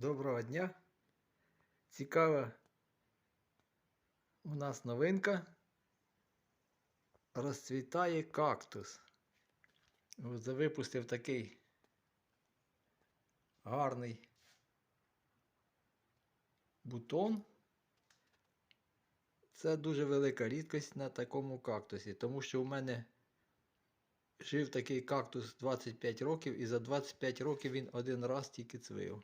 Доброго дня. Цікава у нас новинка. Розцвітає кактус. От Випустив такий гарний бутон. Це дуже велика рідкість на такому кактусі, тому що у мене жив такий кактус 25 років, і за 25 років він один раз тільки цвив.